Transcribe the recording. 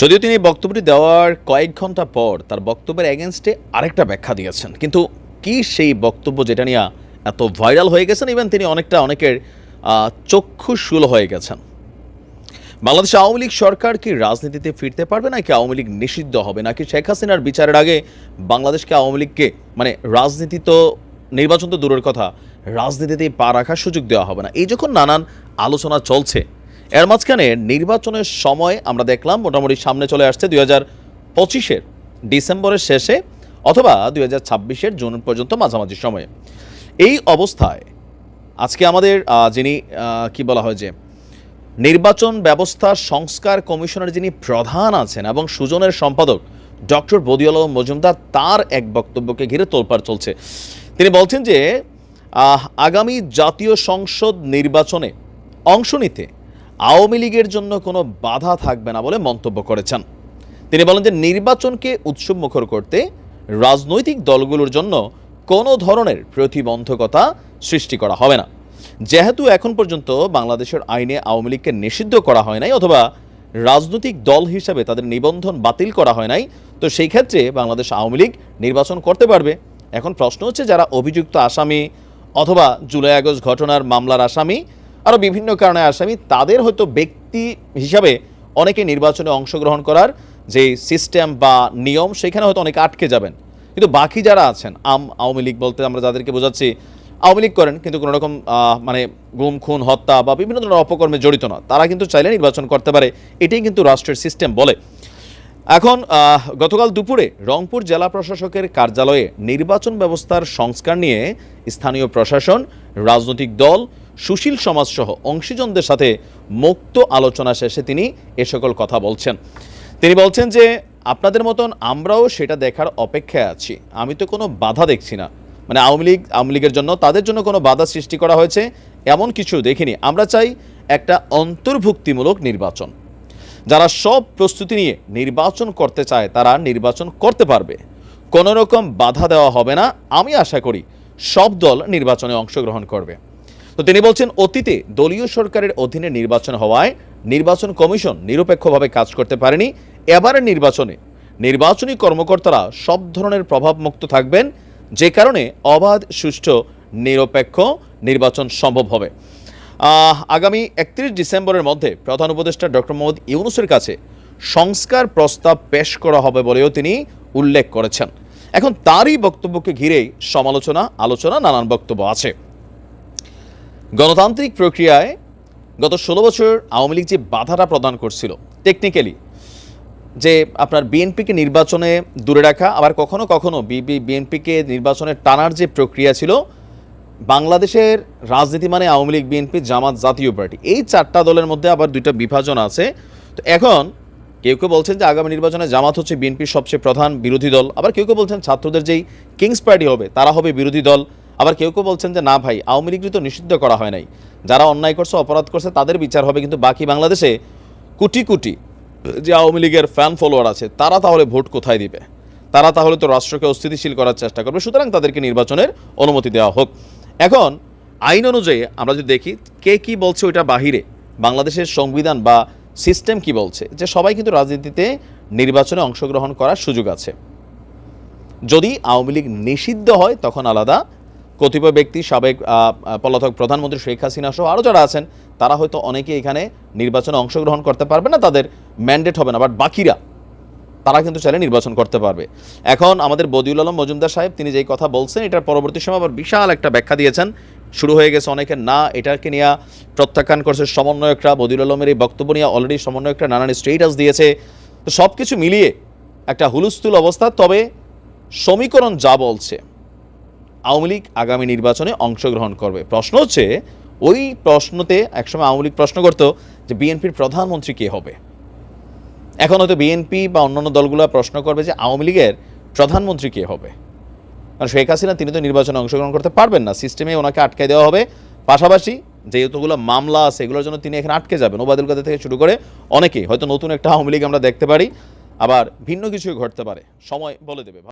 যদিও তিনি বক্তব্যটি দেওয়ার কয়েক ঘণ্টা পর তার বক্তব্যের এগেনস্টে আরেকটা ব্যাখ্যা দিয়েছেন। কিন্তু কি সেই বক্তব্য যেটা নিয়ে এত ভাইরাল হয়ে গেছেন ইভেন তিনি অনেকটা অনেকের চক্ষুশূল হয়ে গেছেন। বাংলাদেশ আওয়ামী লীগ সরকার কি রাজনীতিতে ফিরতে পারবে নাকি আওয়ামী লীগ নিষিদ্ধ হবে? নাকি শেখ হাসিনার বিচারের আগে বাংলাদেশকে আওয়ামী লীগকে মানে রাজনীতি তো নির্বাচন তো দূরের কথা রাজনীতিতে পা রাখার সুযোগ দেওয়া হবে না। এই যখন নানান আলোচনা চলছে এর মাঝখানে নির্বাচনের সময় আমরা দেখলাম মোটামুটি সামনে চলে আসছে দুই হাজার পঁচিশের ডিসেম্বরের শেষে অথবা দুই হাজার ছাব্বিশের জুন পর্যন্ত মাঝামাঝি সময়ে। এই অবস্থায় আজকে আমাদের যিনি কি বলা হয় যে, নির্বাচন ব্যবস্থা সংস্কার কমিশনের যিনি প্রধান আছেন এবং সুজনের সম্পাদক ডক্টর বদিউল আলম মজুমদার, তার এক বক্তব্যকে ঘিরে তোলপাড় চলছে। তিনি বলছেন যে আগামী জাতীয় সংসদ নির্বাচনে অংশ নিতে আওয়ামী লীগের জন্য কোনো বাধা থাকবে না বলে মন্তব্য করেছেন। তিনি বলেন যে নির্বাচনকে উৎসবমুখর করতে রাজনৈতিক দলগুলোর জন্য কোনো ধরনের প্রতিবন্ধকতা সৃষ্টি করা হবে না। যেহেতু এখন পর্যন্ত বাংলাদেশের আইনে আওয়ামী লীগকে নিষিদ্ধ করা হয় নাই অথবা রাজনৈতিক দল হিসাবে তাদের নিবন্ধন বাতিল করা হয় নাই, তো সেই ক্ষেত্রে বাংলাদেশ আওয়ামী লীগ নির্বাচন করতে পারবে। এখন প্রশ্ন হচ্ছে, যারা অভিযুক্ত আসামি অথবা জুলাই আগস্ট ঘটনার মামলার আসামি আরও বিভিন্ন কারণে আসামি, তাদের হয়তো ব্যক্তি হিসাবে অনেকে নির্বাচনে অংশগ্রহণ করার যে সিস্টেম বা নিয়ম, সেখানে হয়তো অনেকে আটকে যাবেন। কিন্তু বাকি যারা আছেন, আম, আওয়ামী লীগ বলতে আমরা যাদেরকে বোঝাচ্ছি, আওয়ামী লীগ করেন, কিন্তু কোনো রকম মানে গুম, খুন, হত্যা বা বিভিন্ন ধরনের অপকর্মে জড়িত না তারা কিন্তু চাইলে নির্বাচন করতে পারে, এটাই কিন্তু রাষ্ট্রের সিস্টেম বলে। এখন গতকাল দুপুরে রংপুর জেলা প্রশাসকের কার্যালয়ে নির্বাচন ব্যবস্থার সংস্কার নিয়ে স্থানীয় প্রশাসন, রাজনৈতিক দল সুশীল সমাজসহ অংশীজনদের সাথে মুক্ত আলোচনা শেষে তিনি এ সকল কথা বলছেন। তিনি বলছেন যে, আপনাদের মতন আমরাও সেটা দেখার অপেক্ষায় আছি। আমি তো কোনো বাধা দেখছি না। মানে আওয়ামী লীগ, আওয়ামী লীগের জন্য তাদের জন্য কোনো বাধা সৃষ্টি করা হয়েছে, এমন কিছু দেখিনি। আমরা চাই একটা অন্তর্ভুক্তিমূলক নির্বাচন। যারা সব প্রস্তুতি নিয়ে নির্বাচন করতে চায়, তারা নির্বাচন করতে পারবে। কোনো রকম বাধা দেওয়া হবে না। আমি আশা করি সব দল নির্বাচনে অংশগ্রহণ করবে। তো তিনি বলছেন, অতীতে দলীয় সরকারের অধীনে নির্বাচন হওয়ায় নির্বাচন কমিশন নিরপেক্ষভাবে কাজ করতে পারেনি। এবারের নির্বাচনে নির্বাচনী কর্মকর্তারা সব ধরনের প্রভাবমুক্ত থাকবেন। যে কারণে অবাধ, সুষ্ঠু, নিরপেক্ষ নির্বাচন সম্ভব হবে। আগামী একত্রিশ ডিসেম্বরের মধ্যে প্রধান উপদেষ্টা ডক্টর মোহাম্মদ ইউনুসের কাছে সংস্কার প্রস্তাব পেশ করা হবে বলেও তিনি উল্লেখ করেছেন। এখন তারই বক্তব্যকে ঘিরেই সমালোচনা, আলোচনা, নানান বক্তব্য আছে। গণতান্ত্রিক প্রক্রিয়ায় গত ষোলো বছর আওয়ামী লীগ যে বাধাটা প্রদান করছিল টেকনিক্যালি যে আপনার বিএনপিকে নির্বাচনে দূরে রাখা, আবার কখনো কখনো বিবি বিএনপিকে নির্বাচনে টানার যে প্রক্রিয়া ছিল, বাংলাদেশের রাজনীতি মানে আওয়ামী লীগ, বিএনপি, জামাত জাতীয় পার্টি। এই চারটা দলের মধ্যে আবার দুইটা বিভাজন আছে। তো এখন কেউ কেউ বলছেন যে আগামী নির্বাচনে জামাত হচ্ছে বিএনপির সবচেয়ে প্রধান বিরোধী দল। আবার কেউ কেউ বলছেন ছাত্রদের যেই কিংস পার্টি হবে, তারা হবে বিরোধী দল। আবার কেউ কেউ বলছেন যে, না ভাই, আওয়ামী লীগ তো নিষিদ্ধ করা হয় নাই। যারা অন্যায় করছে, অপরাধ করছে, তাদের বিচার হবে। কিন্তু বাকি বাংলাদেশে কোটি কোটি যে আওয়ামী লীগের ফ্যান ফলোয়ার আছে, তারা তাহলে ভোট কোথায় দিবে? তারা তাহলে তো রাষ্ট্রকে অস্থিতিশীল করার চেষ্টা করবে। সুতরাং তাদেরকে নির্বাচনের অনুমতি দেওয়া হোক। এখন, আইন অনুযায়ী আমরা যদি দেখি, কে কি বলছে ওইটা বাহিরে? বাংলাদেশের সংবিধান বা সিস্টেম কি বলছে? যে সবাই কিন্তু রাজনীতিতে নির্বাচনে অংশগ্রহণ করার সুযোগ আছে। যদি আওয়ামী লীগ নিষিদ্ধ হয়, তখন আলাদা কতিপয় ব্যক্তি, সাবেক পলাতক প্রধানমন্ত্রী শেখ হাসিনা সহ আরও যারা আছেন, তারা হয়তো অনেকে এখানে নির্বাচনে অংশগ্রহণ করতে পারবে না, তাদের ম্যান্ডেট হবে না বাট বাকিরা, তারা কিন্তু চাইলে নির্বাচন করতে পারবে। এখন আমাদের বদিউল আলম মজুমদার সাহেব, তিনি যেই কথা বলছেন, এটার পরবর্তী সময় আবার বিশাল একটা ব্যাখ্যা দিয়েছেন। শুরু হয়ে গেছে অনেকে না, এটাকে নিয়ে প্রত্যাখ্যান করছে সমন্বয়করা, বদিউল আলমের এই বক্তব্য নিয়ে অলরেডি সমন্বয়করা নানান স্টেটাস দিয়েছে। তো সব কিছু মিলিয়ে একটা হুলস্থুল অবস্থা, তবে সমীকরণ যা বলছে আওয়ামী লীগ আগামী নির্বাচনে অংশগ্রহণ করবে। প্রশ্ন হচ্ছে, ওই প্রশ্নতে একসময় আওয়ামী লীগ প্রশ্ন করতো যে বিএনপির প্রধানমন্ত্রী কে হবে? এখন হয়তো বিএনপি বা অন্যান্য দলগুলো প্রশ্ন করবে যে আওয়ামী লীগের প্রধানমন্ত্রী কে হবে। কারণ শেখ হাসিনা, তিনি তো নির্বাচনে অংশগ্রহণ করতে পারবেন না। সিস্টেমে ওনাকে আটকে দেওয়া হবে। পাশাপাশি যেহেতুগুলো মামলা আছে, এগুলোর জন্য তিনি এখানে আটকে যাবেন। ওবায়দুল কাদের থেকে শুরু করে অনেকেই, হয়তো নতুন একটা আওয়ামী লীগ আমরা দেখতে পারি। আবার ভিন্ন কিছুই ঘটতে পারে। সময় বলে দেবে।